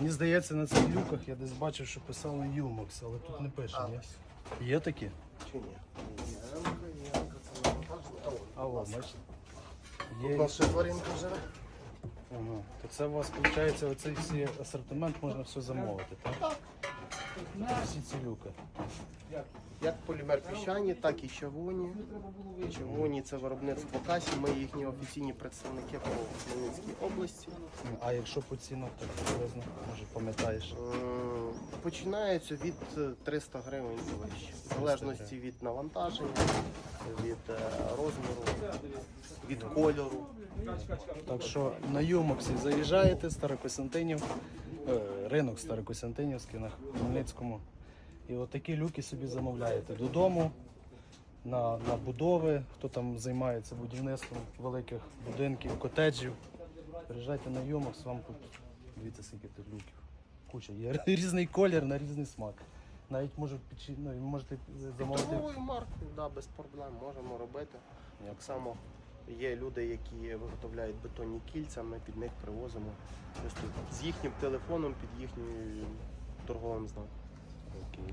Мені здається, на цих люках я десь бачив, що писали Юмокс, але тут не пише, ні? Є такі? Чи ні? А, о, нас. бачите. Тут наша тваринка живе. Ага. То це у вас виходить, оцей всі асортимент можна все замовити, так? Так. Всі ці люки. Як полімер піщані, так і чавуні. Чавуні це виробництво касі. Ми їхні офіційні представники по Хмельницькій області. А якщо по цінах, так приблизно, може пам'ятаєш. Починається від е, 300 гривень і вище. В залежності від навантаження, від е, розміру, від кольору. Так що на Юмоксі заїжджаєте, Старокостянтинів, е, ринок Старокостянтинівський на Хмельницькому. І отакі люки собі замовляєте додому, на, на будови, хто там займається будівництвом великих будинків, котеджів. Приїжджайте на Юмокс, вам тут дивіться, скільки тут люків. Куча. Є різний колір на різний смак. Навіть можуть печі, ну, можете замовити. Торговою маркою, да, без проблем можемо робити. Так само є люди, які виготовляють бетонні кільця, ми під них привозимо з їхнім телефоном, під їхнім торговим знаком. okay.